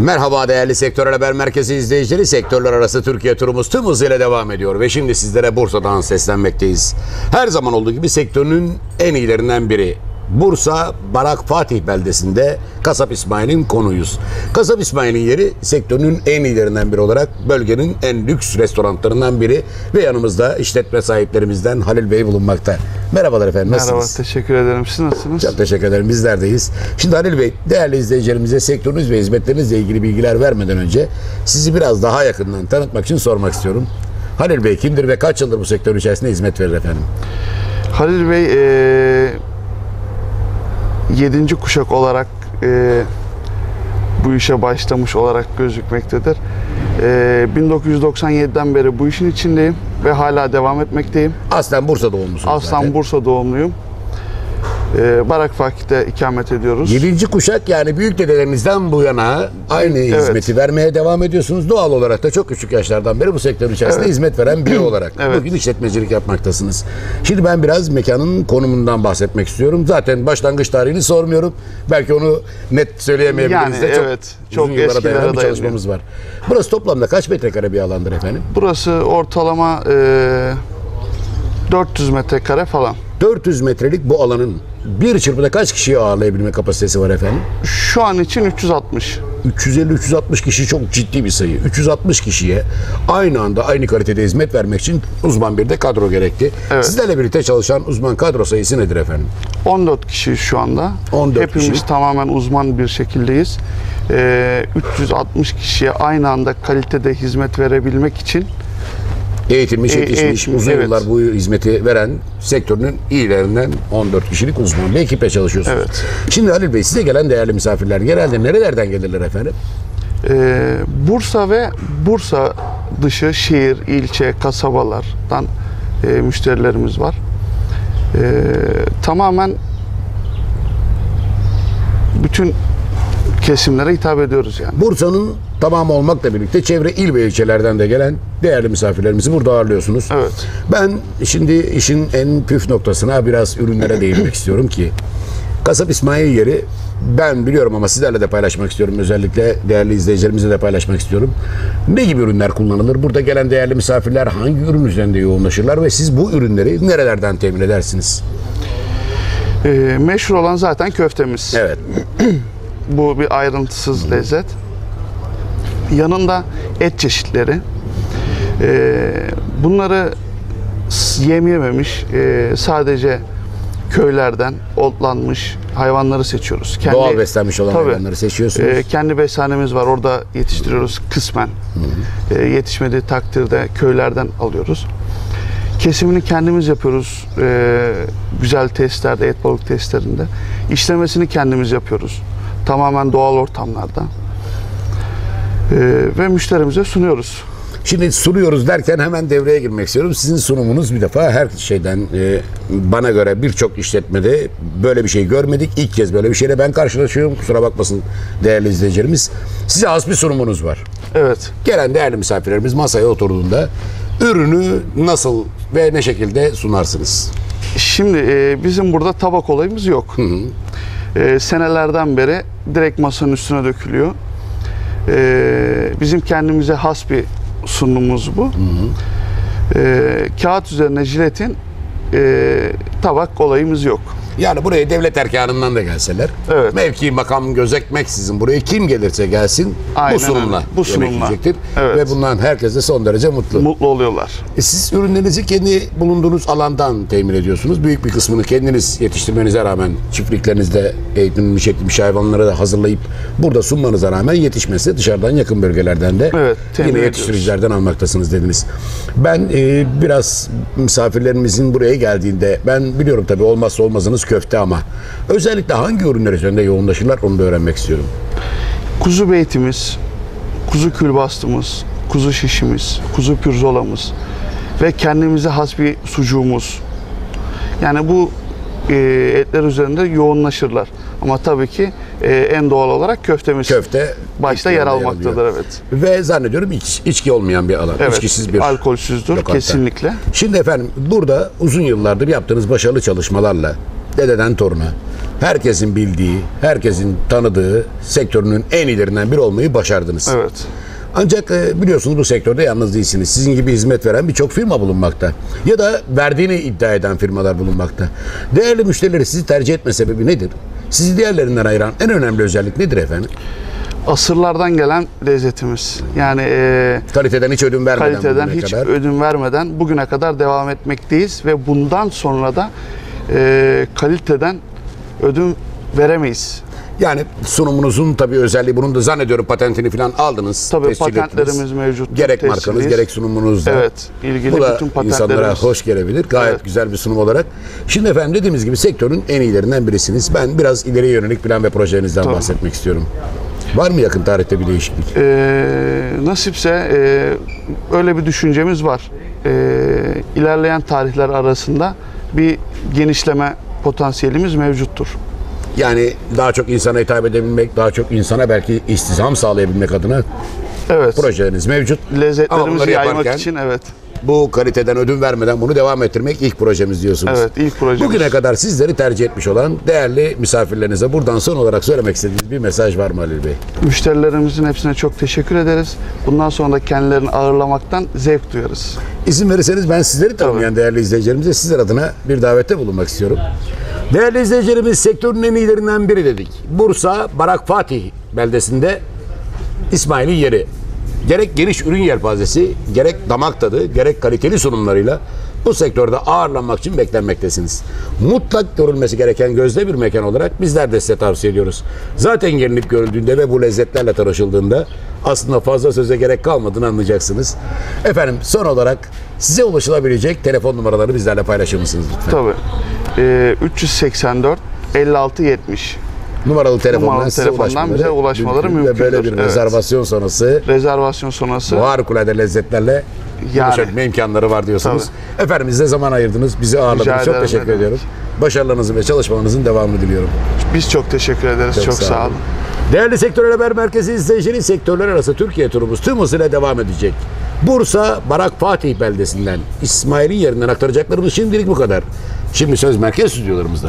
Merhaba değerli Sektör Haber Merkezi izleyicileri. Sektörler arası Türkiye turumuz tüm hızıyla devam ediyor. Ve şimdi sizlere Bursa'dan seslenmekteyiz. Her zaman olduğu gibi sektörün en iyilerinden biri. Bursa Barak Fatih beldesinde Kasap İsmail'in konuyuz. Kasap İsmail'in yeri sektörün en iyilerinden biri olarak bölgenin en lüks restoranlarından biri ve yanımızda işletme sahiplerimizden Halil Bey bulunmakta. Merhabalar efendim Merhaba, nasılsınız? teşekkür ederim. Siz nasılsınız? Çok teşekkür ederim. Bizlerdeyiz. Şimdi Halil Bey, değerli izleyicilerimize sektörünüz ve hizmetlerinizle ilgili bilgiler vermeden önce sizi biraz daha yakından tanıtmak için sormak istiyorum. Halil Bey kimdir ve kaç yıldır bu sektör içerisinde hizmet verir efendim? Halil Bey, e, 7. kuşak olarak e, bu işe başlamış olarak gözükmektedir. E, 1997'den beri bu işin içindeyim ve hala devam etmekteyim. Aslen Bursa doğumlusunuz Aslan zaten. Bursa doğumluyum. E, Barak Fakir'de ikamet ediyoruz. Yedinci kuşak yani büyük dedelerimizden bu yana aynı Evet. hizmeti vermeye devam ediyorsunuz. Doğal olarak da çok küçük yaşlardan beri bu sektör içerisinde hizmet veren biri olarak Evet. bugün işletmecilik yapmaktasınız. Şimdi ben biraz mekanın konumundan bahsetmek istiyorum. Zaten başlangıç tarihini sormuyorum. Belki onu net söyleyemeyebiliriz de Yani çok evet, çok uzun yıllara eskilere dayanan bir dayanıyor. çalışmamız var. Burası toplamda kaç metrekare bir alandır efendim? Burası ortalama e, 400 metrekare falan. 400 metrelik bu alanın bir çırpıda kaç kişiyi ağırlayabilme kapasitesi var efendim? Şu an için 360. 350-360 kişi çok ciddi bir sayı. 360 kişiye aynı anda aynı kalitede hizmet vermek için uzman bir de kadro gerekti. Evet. Sizlerle birlikte çalışan uzman kadro sayısı nedir efendim? 14 kişi şu anda. 14 Hepimiz kişi. tamamen uzman bir şekildeyiz. Ee, 360 kişiye aynı anda kalitede hizmet verebilmek için Eğitilmiş, E- yetişmiş, uzun evet. yıllar bu hizmeti veren sektörünün iyilerinden 14 kişilik uzman bir ekiple çalışıyorsunuz. Evet. Şimdi Halil Bey size gelen değerli misafirler genelde nerelerden gelirler efendim? e, Bursa ve Bursa dışı şehir, ilçe, kasabalardan e, müşterilerimiz var. E, tamamen bütün kesimlere hitap ediyoruz yani. Bursa'nın tamamı olmakla birlikte çevre il ve ilçelerden de gelen değerli misafirlerimizi burada ağırlıyorsunuz. Evet. Ben şimdi işin en püf noktasına biraz ürünlere değinmek istiyorum ki Kasap İsmail yeri ben biliyorum ama sizlerle de paylaşmak istiyorum. Özellikle değerli izleyicilerimizle de paylaşmak istiyorum. Ne gibi ürünler kullanılır? Burada gelen değerli misafirler hangi ürün üzerinde yoğunlaşırlar ve siz bu ürünleri nerelerden temin edersiniz? E, meşhur olan zaten köftemiz. Evet. Bu bir ayrıntısız lezzet. Yanında et çeşitleri. Ee, bunları s- yem yememiş, e, sadece köylerden otlanmış hayvanları seçiyoruz. Kendi, Doğal beslenmiş olan Tabii. hayvanları seçiyorsunuz. Ee, kendi beshanemiz var, orada yetiştiriyoruz kısmen. Ee, yetişmediği takdirde köylerden alıyoruz. Kesimini kendimiz yapıyoruz. Ee, güzel testlerde, et balık testlerinde. İşlemesini kendimiz yapıyoruz. Tamamen doğal ortamlarda. Ee, ve müşterimize sunuyoruz. Şimdi sunuyoruz derken hemen devreye girmek istiyorum. Sizin sunumunuz bir defa her şeyden e, bana göre birçok işletmede böyle bir şey görmedik. İlk kez böyle bir şeyle ben karşılaşıyorum. Kusura bakmasın değerli izleyicilerimiz. Size has bir sunumunuz var. Evet. Gelen değerli misafirlerimiz masaya oturduğunda ürünü nasıl ve ne şekilde sunarsınız? Şimdi e, bizim burada tabak olayımız yok. E, senelerden beri direkt masanın üstüne dökülüyor. E, bizim kendimize has bir sunumumuz bu. E, kağıt üzerine jiletin e, tabak olayımız yok. Yani buraya devlet erkanından da gelseler, Evet. mevki makam gözetmeksizin buraya kim gelirse gelsin Aynen bu sunumla öyle. Bu sunumla. Evet. Ve bundan herkes de son derece mutlu. Mutlu oluyorlar. E siz ürünlerinizi kendi bulunduğunuz alandan temin ediyorsunuz. Büyük bir kısmını kendiniz yetiştirmenize rağmen çiftliklerinizde eğitilmiş etmiş hayvanları da hazırlayıp burada sunmanıza rağmen yetişmesi dışarıdan yakın bölgelerden de Evet, yine ediyoruz. yetiştiricilerden almaktasınız dediniz. Ben e, biraz misafirlerimizin buraya geldiğinde ben biliyorum tabii olmazsa olmazınız köfte ama özellikle hangi ürünler üzerinde yoğunlaşırlar onu da öğrenmek istiyorum. Kuzu beytimiz, kuzu külbastımız, kuzu şişimiz, kuzu pirzolamız ve kendimize has bir sucuğumuz. Yani bu e, etler üzerinde yoğunlaşırlar. Ama tabii ki e, en doğal olarak köftemiz Köfte başta yer almaktadır evet. Ve zannediyorum iç, içki olmayan bir alan. Evet. İçkisiz bir alkolsüzdür lokanta. kesinlikle. Şimdi efendim burada uzun yıllardır yaptığınız başarılı çalışmalarla dededen toruna herkesin bildiği, herkesin tanıdığı sektörünün en iyilerinden biri olmayı başardınız. Evet. Ancak e, biliyorsunuz bu sektörde yalnız değilsiniz. Sizin gibi hizmet veren birçok firma bulunmakta. Ya da verdiğini iddia eden firmalar bulunmakta. Değerli müşterileri sizi tercih etme sebebi nedir? Sizi diğerlerinden ayıran en önemli özellik nedir efendim? Asırlardan gelen lezzetimiz. Yani e, Kaliteden hiç ödün vermeden kaliteden hiç kadar. ödün vermeden bugüne kadar devam etmekteyiz ve bundan sonra da e, kaliteden ödün veremeyiz. Yani sunumunuzun tabii özelliği bunun da zannediyorum patentini falan aldınız. Tabii tescil patentlerimiz ettiniz. mevcut. Gerek markanız tescilliyiz. gerek sunumunuzda. Evet, ilgili Bu da bütün insanlara patentlerimiz. hoş gelebilir. Gayet Evet. güzel bir sunum olarak. Şimdi efendim dediğimiz gibi sektörün en iyilerinden birisiniz. Ben biraz ileriye yönelik plan ve projelerinizden Tabii. bahsetmek istiyorum. Var mı yakın tarihte bir değişiklik? E, nasipse e, öyle bir düşüncemiz var. E, ilerleyen tarihler arasında bir genişleme potansiyelimiz mevcuttur. Yani daha çok insana hitap edebilmek, daha çok insana belki istihdam sağlayabilmek adına Evet. projeleriniz mevcut. Lezzetlerimizi yaymak yaparken için evet. Bu kaliteden ödün vermeden bunu devam ettirmek ilk projemiz diyorsunuz. Evet, ilk projemiz. Bugüne kadar sizleri tercih etmiş olan değerli misafirlerinize buradan son olarak söylemek istediğiniz bir mesaj var mı Halil Bey? Müşterilerimizin hepsine çok teşekkür ederiz. Bundan sonra da kendilerini ağırlamaktan zevk duyarız. İzin verirseniz ben sizleri tanımayan değerli izleyicilerimize sizler adına bir davette bulunmak istiyorum. Değerli izleyicilerimiz sektörün en iyilerinden biri dedik. Bursa Barak Fatih beldesinde İsmail'in yeri. Gerek geniş ürün yelpazesi, gerek damak tadı, gerek kaliteli sunumlarıyla bu sektörde ağırlanmak için beklenmektesiniz. Mutlak görülmesi gereken gözde bir mekan olarak bizler de size tavsiye ediyoruz. Zaten gelinip görüldüğünde ve bu lezzetlerle tanışıldığında aslında fazla söze gerek kalmadığını anlayacaksınız. Efendim son olarak size ulaşılabilecek telefon numaraları bizlerle paylaşır mısınız lütfen? Tabii. Ee, 384 56 70. Numaralı telefondan Numaralı size telefondan bize ulaşmaları mümkün ve böyle bir. Evet. rezervasyon sonrası Rezervasyon sonrası harikulade lezzetlerle Yani. buluşabilme imkanları var diyorsunuz. Efendim size zaman ayırdınız, bizi ağırladınız. Çok ederim, teşekkür demek. ediyorum. Başarılarınızın ve çalışmalarınızın devamını diliyorum. biz çok teşekkür ederiz. Çok, sağ olun. Değerli Sektör Haber Merkezi izleyicileri sektörler arası Türkiye turumuz tüm hızıyla devam edecek. Bursa Barak Fatih beldesinden İsmail'in yerinden aktaracaklarımız şimdilik bu kadar. Şimdi söz merkez stüdyolarımızda.